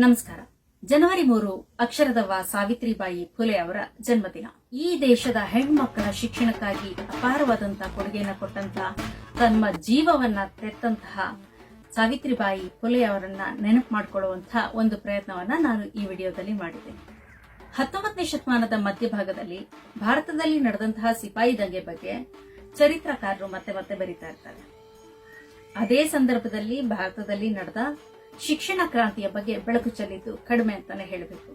ನಮಸ್ಕಾರ. ಜನವರಿ ಮೂರು ಅಕ್ಷರದವ್ವ ಸಾವಿತ್ರಿಬಾಯಿ ಫುಲೆ ಅವರ ಜನ್ಮದಿನ. ಈ ದೇಶದ ಹೆಣ್ಮಕ್ಕಳ ಶಿಕ್ಷಣಕ್ಕಾಗಿ ಅಪಾರವಾದಂತಹ ಕೊಡುಗೆಯನ್ನು ಕೊಟ್ಟಂತಹ ತಮ್ಮ ಜೀವವನ್ನ ತೆತ್ತಂತಹ ಸಾವಿತ್ರಿಬಾಯಿ ಫುಲೆ ಅವರನ್ನ ನೆನಪು ಮಾಡಿಕೊಳ್ಳುವಂತಹ ಒಂದು ಪ್ರಯತ್ನವನ್ನ ನಾನು ಈ ವಿಡಿಯೋದಲ್ಲಿ ಮಾಡಿದ್ದೇನೆ. ಹತ್ತೊಂಬತ್ತನೇ ಶತಮಾನದ ಮಧ್ಯಭಾಗದಲ್ಲಿ ಭಾರತದಲ್ಲಿ ನಡೆದಂತಹ ಸಿಪಾಯಿ ದಂಗೆ ಬಗ್ಗೆ ಚರಿತ್ರಕಾರರು ಮತ್ತೆ ಮತ್ತೆ ಬರೀತಾ ಇರ್ತಾರೆ. ಅದೇ ಸಂದರ್ಭದಲ್ಲಿ ಭಾರತದಲ್ಲಿ ನಡೆದ ಶಿಕ್ಷಣ ಕ್ರಾಂತಿಯ ಬಗ್ಗೆ ಬೆಳಕು ಚೆಲ್ಲಿದ್ದು ಕಡಿಮೆ ಅಂತಾನೆ ಹೇಳಬೇಕು.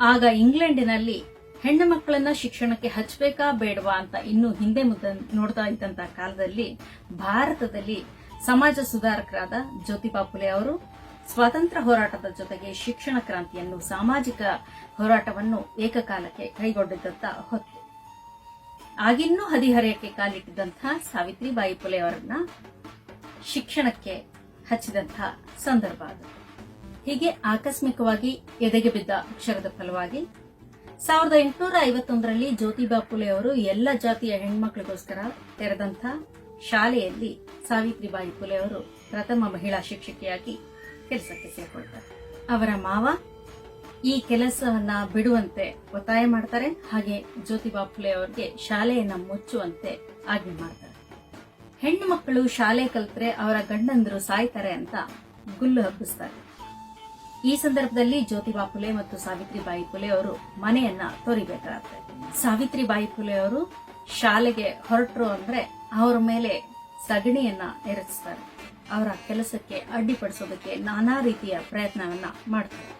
ಆಗ ಇಂಗ್ಲೆಂಡಿನಲ್ಲಿ ಹೆಣ್ಣು ಮಕ್ಕಳನ್ನ ಶಿಕ್ಷಣಕ್ಕೆ ಹಚ್ಚಬೇಕಾ ಬೇಡವಾ ಅಂತ ಇನ್ನೂ ಹಿಂದೆ ಮುದ್ದ ನೋಡ್ತಾ ಇದ್ದಂತ ಕಾಲದಲ್ಲಿ ಭಾರತದಲ್ಲಿ ಸಮಾಜ ಸುಧಾರಕರಾದ ಜ್ಯೋತಿಬಾ ಫುಲೆ ಅವರು ಸ್ವಾತಂತ್ರ್ಯ ಹೋರಾಟದ ಜೊತೆಗೆ ಶಿಕ್ಷಣ ಕ್ರಾಂತಿಯನ್ನು ಸಾಮಾಜಿಕ ಹೋರಾಟವನ್ನು ಏಕಕಾಲಕ್ಕೆ ಕೈಗೊಂಡಿದ್ದಂತ ಹೊತ್ತು. ಆಗಿನ್ನೂ ಹದಿಹರೆಯಕ್ಕೆ ಕಾಲಿಟ್ಟಿದ್ದಂತಹ ಸಾವಿತ್ರಿಬಾಯಿ ಫುಲೆ ಅವರನ್ನ ಶಿಕ್ಷಣಕ್ಕೆ ಹಚ್ಚಿದಂತಹ ಸಂದರ್ಭ ಅದು. ಹೀಗೆ ಆಕಸ್ಮಿಕವಾಗಿ ಎದೆಗೆ ಬಿದ್ದ ಅಕ್ಷರದ ಫಲವಾಗಿ ಸಾವಿರದ ಎಂಟುನೂರ ಐವತ್ತೊಂದರಲ್ಲಿ ಜ್ಯೋತಿಬಾ ಫುಲೆ ಅವರು ಎಲ್ಲ ಜಾತಿಯ ಹೆಣ್ಮಕ್ಳಿಗೋಸ್ಕರ ತೆರೆದಂಥ ಶಾಲೆಯಲ್ಲಿ ಸಾವಿತ್ರಿಬಾಯಿ ಫುಲೆ ಅವರು ಪ್ರಥಮ ಮಹಿಳಾ ಶಿಕ್ಷಕಿಯಾಗಿ ಕೆಲಸಕ್ಕೆ ಸೇರ್ಕೊಳ್ತಾರೆ. ಅವರ ಮಾವ ಈ ಕೆಲಸವನ್ನ ಬಿಡುವಂತೆ ಒತ್ತಾಯ ಮಾಡ್ತಾರೆ. ಹಾಗೆ ಜ್ಯೋತಿಬಾ ಫುಲೆ ಅವರಿಗೆ ಶಾಲೆಯನ್ನ ಮುಚ್ಚುವಂತೆ ಆಜ್ಞೆ ಮಾಡ್ತಾರೆ. ಹೆಣ್ಣು ಮಕ್ಕಳು ಶಾಲೆ ಕಲ್ತ್ರೆ ಅವರ ಗಂಡಂದರು ಸಾಯ್ತಾರೆ ಅಂತ ಗುಲ್ಲು ಹಬ್ಬಿಸ್ತಾರೆ. ಈ ಸಂದರ್ಭದಲ್ಲಿ ಜ್ಯೋತಿಬಾ ಫುಲೆ ಮತ್ತು ಸಾವಿತ್ರಿಬಾಯಿ ಫುಲೆ ಅವರು ಮನೆಯನ್ನ ತೊರಿಬೇಕಾಗುತ್ತೆ. ಸಾವಿತ್ರಿಬಾಯಿ ಫುಲೆ ಅವರು ಶಾಲೆಗೆ ಹೊರಟರು ಅಂದ್ರೆ ಅವರ ಮೇಲೆ ಸಗಣಿಯನ್ನ ಎರಚಿಸ್ತಾರೆ ಅವರ ಕೆಲಸಕ್ಕೆ ಅಡ್ಡಿಪಡಿಸೋದಕ್ಕೆ ನಾನಾ ರೀತಿಯ ಪ್ರಯತ್ನವನ್ನ ಮಾಡ್ತಾರೆ.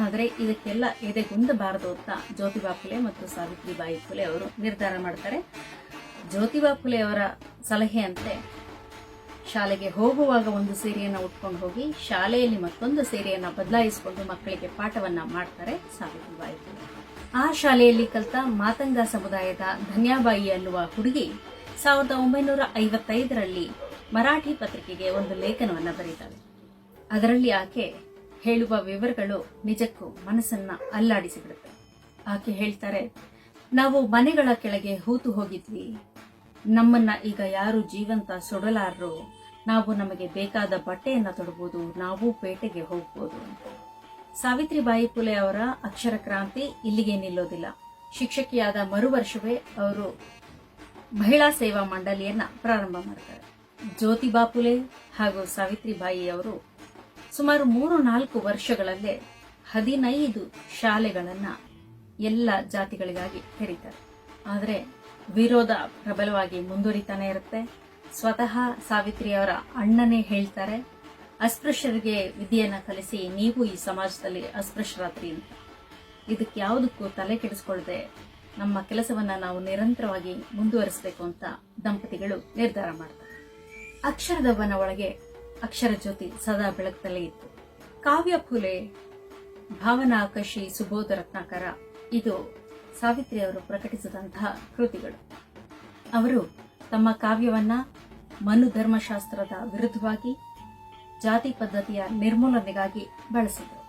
ಆದರೆ ಇದಕ್ಕೆಲ್ಲ ಎದೆಗುಂದಬಾರದು ಅಂತ ಜ್ಯೋತಿಬಾ ಫುಲೆ ಮತ್ತು ಸಾವಿತ್ರಿಬಾಯಿ ಫುಲೆ ಅವರು ನಿರ್ಧಾರ ಮಾಡ್ತಾರೆ. ಜ್ಯೋತಿಬಾ ಫುಲೆ ಅವರ ಸಲಹೆಯಂತೆ ಶಾಲೆಗೆ ಹೋಗುವಾಗ ಒಂದು ಸೀರೆಯನ್ನು ಉಟ್ಕೊಂಡು ಹೋಗಿ ಶಾಲೆಯಲ್ಲಿ ಮತ್ತೊಂದು ಸೀರೆಯನ್ನು ಬದಲಾಯಿಸಿಕೊಂಡು ಮಕ್ಕಳಿಗೆ ಪಾಠವನ್ನು ಮಾಡ್ತಾರೆ ಸಾವಿತ್ರಿಬಾಯಿ ಫುಲೆ ಆ ಶಾಲೆಯಲ್ಲಿ ಕಲಿತ ಮಾತಂಗ ಸಮುದಾಯದ ಧನ್ಯಾಬಾಯಿ ಅನ್ನುವ ಹುಡುಗಿ ಸಾವಿರದ ಒಂಬೈನೂರ ಐವತ್ತೈದರಲ್ಲಿ ಮರಾಠಿ ಪತ್ರಿಕೆಗೆ ಒಂದು ಲೇಖನವನ್ನು ಬರೀತಾಳೆ. ಅದರಲ್ಲಿ ಆಕೆ ಹೇಳುವ ವಿವರಗಳು ನಿಜಕ್ಕೂ ಮನಸ್ಸನ್ನು ಅಲ್ಲಾಡಿಸಿಬಿಡುತ್ತೆ. ಆಕೆ ಹೇಳ್ತಾರೆ, ನಾವು ಮನೆಗಳ ಕೆಳಗೆ ಹೂತು ಹೋಗಿದ್ವಿ. ನಮ್ಮನ್ನ ಈಗ ಯಾರು ಜೀವಂತ ಸುಡಲಾರರು ನಾವು ನಮಗೆ ಬೇಕಾದ ಬಟ್ಟೆಯನ್ನು ತೊಡಬಹುದು ನಾವು ಪೇಟೆಗೆ ಹೋಗ್ಬೋದು. ಸಾವಿತ್ರಿಬಾಯಿ ಫುಲೆ ಅವರ ಅಕ್ಷರ ಕ್ರಾಂತಿ ಇಲ್ಲಿಗೆ ನಿಲ್ಲೋದಿಲ್ಲ. ಶಿಕ್ಷಕಿಯಾದ ಮರು ವರ್ಷವೇ ಅವರು ಮಹಿಳಾ ಸೇವಾ ಮಂಡಳಿಯನ್ನ ಪ್ರಾರಂಭ ಮಾಡ್ತಾರೆ. ಜ್ಯೋತಿಬಾ ಪುಲೆ ಹಾಗೂ ಸಾವಿತ್ರಿಬಾಯಿ ಅವರು ಸುಮಾರು ಮೂರು ನಾಲ್ಕು ವರ್ಷಗಳಲ್ಲೇ ಹದಿನೈದು ಶಾಲೆಗಳನ್ನ ಎಲ್ಲ ಜಾತಿಗಳಿಗಾಗಿ ತೆರೀತಾರೆ. ಆದರೆ ವಿರೋಧ ಪ್ರಬಲವಾಗಿ ಮುಂದುವರಿತಾನೆ ಇರುತ್ತೆ. ಸ್ವತಃ ಸಾವಿತ್ರಿ ಅವರ ಅಣ್ಣನೇ ಹೇಳ್ತಾರೆ, ಅಸ್ಪೃಶ್ಯರಿಗೆ ವಿದ್ಯೆಯನ್ನ ಕಲಿಸಿ ನೀವು ಈ ಸಮಾಜದಲ್ಲಿ ಅಸ್ಪೃಶ್ಯರಾತ್ರಿ ಇದಕ್ಕೆ ಯಾವುದಕ್ಕೂ ತಲೆ ಕೆಡಿಸ್ಕೊಳ್ಳದೆ ನಮ್ಮ ಕೆಲಸವನ್ನ ನಾವು ನಿರಂತರವಾಗಿ ಮುಂದುವರಿಸಬೇಕು ಅಂತ ದಂಪತಿಗಳು ನಿರ್ಧಾರ ಮಾಡ್ತಾರೆ. ಅಕ್ಷರದವ್ವನ ಒಳಗೆ ಅಕ್ಷರ ಜ್ಯೋತಿ ಸದಾ ಬೆಳಕಲ್ಲಿ ಇತ್ತು. ಕಾವ್ಯ ಫುಲೆ ಭಾವನಾ ಆಕಶಿ ಸುಬೋಧ ರತ್ನಾಕರ ಇದು ಸಾವಿತ್ರಿ ಅವರು ಪ್ರಕಟಿಸಿದಂತಹ ಕೃತಿಗಳು. ಅವರು ತಮ್ಮ ಕಾವ್ಯವನ್ನ ಮನು ಧರ್ಮಶಾಸ್ತ್ರದ ವಿರುದ್ಧವಾಗಿ ಜಾತಿ ಪದ್ಧತಿಯ ನಿರ್ಮೂಲನೆಗಾಗಿ ಬಳಸಿದರು.